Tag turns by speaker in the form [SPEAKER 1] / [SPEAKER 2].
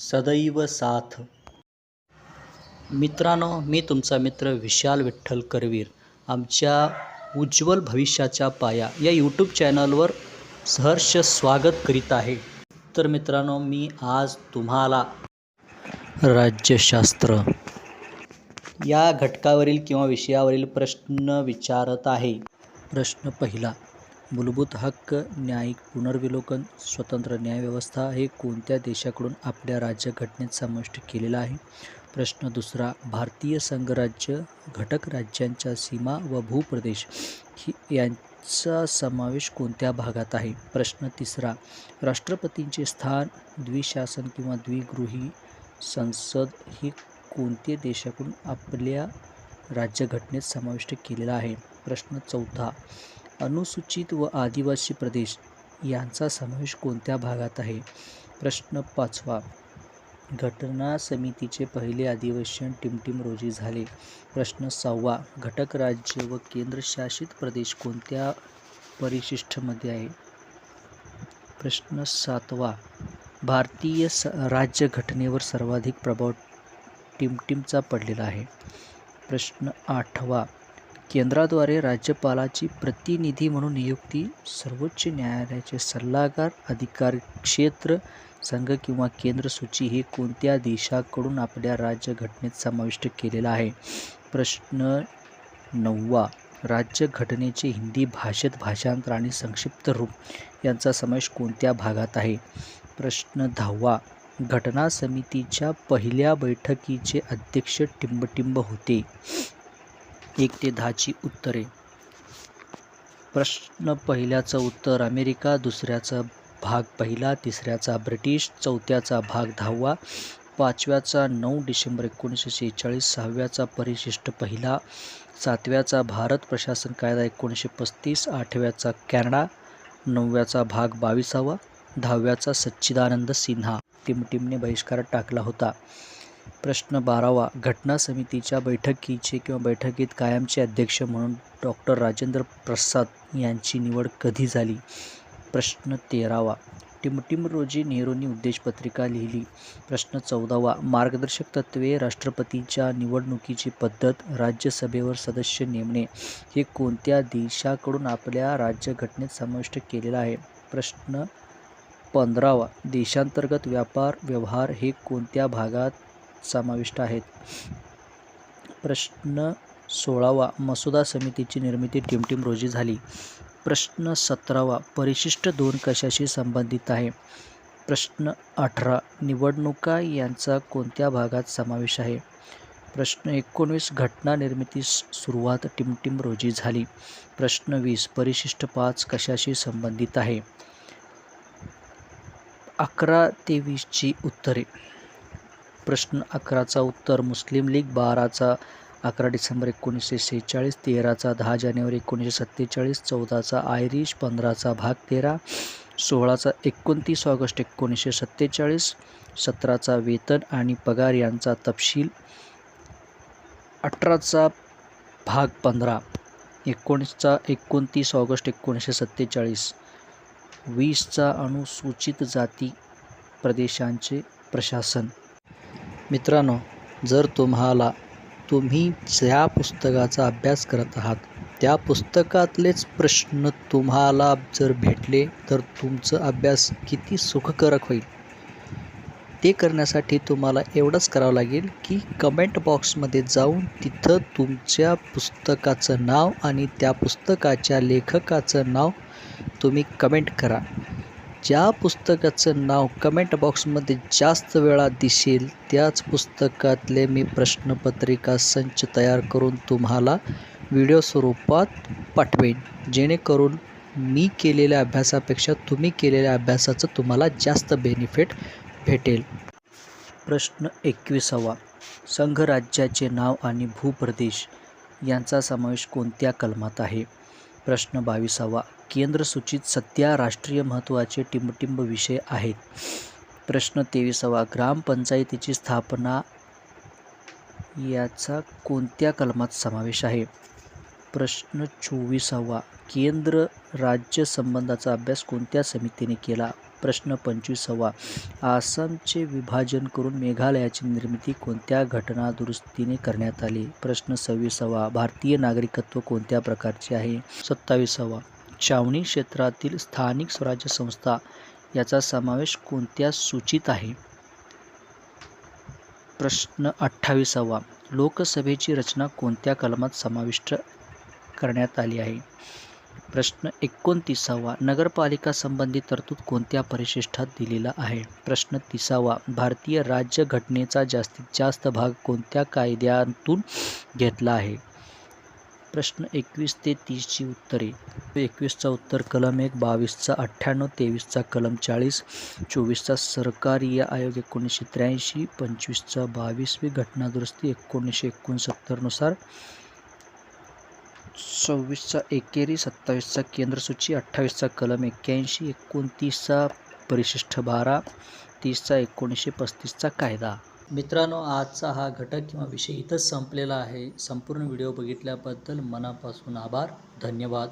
[SPEAKER 1] सदैव साथ. मित्रांनो मी तुमचा मित्र विशाल विठ्ठल करवीर आमच्या उज्ज्वल भविष्याच्या पाया या यूट्यूब चॅनलवर सहर्ष स्वागत करीत आहे. तर मित्रांनो मी आज तुम्हाला राज्यशास्त्र या घटकावरील किंवा विषयावरील प्रश्न विचारत आहे. प्रश्न पहिला मूलभूत हक्क न्यायिक पुनर्विलोकन स्वतंत्र न्यायव्यवस्था हे कोणत्या देशाकडून आपल्या राज्यघटनेत समाविष्ट केलेलं आहे? प्रश्न दुसरा भारतीय संघराज्य घटक राज्यांच्या सीमा व भूप्रदेश ही यांचा समावेश कोणत्या भागात आहे? प्रश्न तिसरा राष्ट्रपतींचे स्थान द्विशासन किंवा द्विगृही संसद ही कोणत्या देशाकडून आपल्या राज्यघटनेत समाविष्ट केलेला आहे? प्रश्न चौथा अनुसूचित व आदिवासी प्रदेश यांचा समावेश कोणत्या भागात आहे? प्रश्न पाचवा. घटना समितीचे पहिले अधिवेशन टिमटिम रोजी झाले. प्रश्न सहावा. घटक राज्य व केंद्रशासित प्रदेश कोणत्या परिशिष्टमध्ये आहे? प्रश्न सातवा. भारतीय स राज्यघटनेवर सर्वाधिक प्रभाव टिमटिमचा पडलेला आहे. प्रश्न आठवा. केंद्राद्वारे राज्यपालाची प्रतिनिधी म्हणून नियुक्ती सर्वोच्च न्यायालयाचे सल्लागार अधिकार क्षेत्र संघ किंवा केंद्र सूची हे कोणत्या देशाकडून आपल्या राज्यघटनेत समाविष्ट केलेला आहे? प्रश्न नववा राज्यघटनेचे हिंदी भाषेत भाषांतर आणि संक्षिप्त रूप यांचा समावेश कोणत्या भागात आहे? प्रश्न दहावा घटना समितीच्या पहिल्या बैठकीचे अध्यक्ष टिंबटिंब होते. एक ते दहाची उत्तरे. प्रश्न पहिल्याचं उत्तर अमेरिका दुसऱ्याचा भाग पहिला तिसऱ्याचा ब्रिटिश चौथ्याचा भाग दहावा पाचव्याचा नऊ डिसेंबर एकोणीसशे शेहेचाळीस सहाव्याचा परिशिष्ट पहिला सातव्याचा भारत प्रशासन कायदा एकोणीसशे पस्तीस आठव्याचा कॅनडा नवव्याचा भाग बावीसावा दहाव्याचा सच्चिदानंद सिन्हा. टिमटिमने बहिष्कार टाकला होता. प्रश्न बारावा. घटना समितीच्या बैठकीचे किंवा बैठकीत कायमचे अध्यक्ष म्हणून डॉक्टर राजेंद्र प्रसाद यांची निवड कधी झाली? प्रश्न तेरावा. टिमटिम रोजी नेहरूंनी उद्देशपत्रिका लिहिली. प्रश्न चौदावा. मार्गदर्शक तत्त्वे राष्ट्रपतीच्या निवडणुकीची पद्धत राज्यसभेवर सदस्य नेमणे हे कोणत्या देशाकडून आपल्या राज्यघटनेत समाविष्ट केलेला आहे? प्रश्न पंधरावा. देशांतर्गत व्यापार व्यवहार हे कोणत्या भागात समाविष्ट आहेत. प्रश्न सोळावा. मसुदा समितीची निर्मिती टिमटिम रोजी झाली. प्रश्न सतरावा. परिशिष्ट दोन कशाशी संबंधित आहे? प्रश्न अठरा. निवडणुका यांचा कोणत्या भागात समावेश आहे? प्रश्न एकोणवीस. घटना निर्मितीस सुरुवात टिमटिम रोजी झाली. प्रश्न वीस. परिशिष्ट पाच कशाशी संबंधित आहे? अकरा ते वीसची उत्तरे. प्रश्न अकराचा उत्तर. मुस्लिम लीग बाराचा अकरा डिसेंबर एकोणीसशे सेहेचाळीस तेराचा दहा जानेवारी एकोणीसशे सत्तेचाळीस चौदाचा आयरिश पंधराचा भाग तेरा सोळाचा एकोणतीस ऑगस्ट एकोणीसशे सत्तेचाळीस सतराचा वेतन आणि पगार यांचा तपशील अठराचा भाग पंधरा एकोणीसचा एकोणतीस ऑगस्ट एकोणीसशे सत्तेचाळीस वीसचा अनुसूचित जाती प्रदेशांचे प्रशासन. मित्रांनो जर तुम्हाला तुम्ही ज्या पुस्तकाचा अभ्यास करत आहात त्या पुस्तकातलेच प्रश्न तुम्हाला जर भेटले तर तुमचं अभ्यास किती सुखकारक होईल? ते करण्यासाठी तुम्हाला एवढंच करावं लागेल की कमेंट बॉक्समध्ये जाऊन तिथं तुमच्या पुस्तकाचं नाव आणि त्या पुस्तकाच्या लेखकाचं नाव तुम्ही कमेंट करा. ज्या पुस्तकाचं नाव कमेंट बॉक्समध्ये जास्त वेळा दिसेल त्याच पुस्तकातले मी प्रश्नपत्रिका संच तयार करून तुम्हाला व्हिडिओ स्वरूपात पाठवेन. जेणेकरून मी केलेल्या अभ्यासापेक्षा तुम्ही केलेल्या अभ्यासाचं तुम्हाला जास्त बेनिफिट भेटेल. प्रश्न एकविसावा. संघराज्याचे नाव आणि भूप्रदेश यांचा समावेश कोणत्या कलमात आहे? प्रश्न बावीसावा. केंद्रसूचित सध्या राष्ट्रीय महत्त्वाचे टिंबटिंब विषय आहेत. प्रश्न तेविसावा. ग्रामपंचायतीची स्थापना याचा कोणत्या कलमात समावेश आहे? प्रश्न चोवीसावा. केंद्र राज्य संबंधाचा अभ्यास कोणत्या समितीने केला? प्रश्न पंचवीसावा. आसामचे विभाजन करून मेघालयाची निर्मिती कोणत्या घटना दुरुस्तीने करण्यात आली? प्रश्न सव्वीसावा. भारतीय नागरिकत्व कोणत्या प्रकारचे आहे? सत्तावीसावा. छावणी क्षेत्रातील स्थानिक स्वराज्य संस्था याचा समावेश कोणत्या सूचीत आहे? प्रश्न अठ्ठावीसावा. लोकसभेची रचना कोणत्या कलमात समाविष्ट करण्यात आली आहे? प्रश्न एकोणतीसावा. नगरपालिका संबंधी तरतूद कोणत्या परिशिष्टात दिलेला आहे? प्रश्न तिसावा. भारतीय राज्यघटनेचा जास्तीत जास्त भाग कोणत्या कायद्यातून घेतला आहे? प्रश्न एकवीस ते तीसची उत्तरे. एकवीसचा उत्तर कलम एक बावीसचा अठ्ठ्याण्णव तेवीसचा कलम चाळीस चोवीसचा सरकारी आयोग एकोणीसशे त्र्याऐंशी पंचवीसचा बावीसवी घटनादुरुस्ती एकोणीसशे एकोणसत्तरनुसार. सव्वीसचा एकेरी सत्तावीसचा केंद्रसूची अठ्ठावीसचा कलम एक्क्याऐंशी एकोणतीसचा परिशिष्ट बारा तीसचा एकोणीसशे पस्तीसचा कायदा. मित्रांनो आजचा हा घटक किंवा विषय इथंच संपलेला आहे. संपूर्ण व्हिडिओ बघितल्याबद्दल मनापासून आभार. धन्यवाद.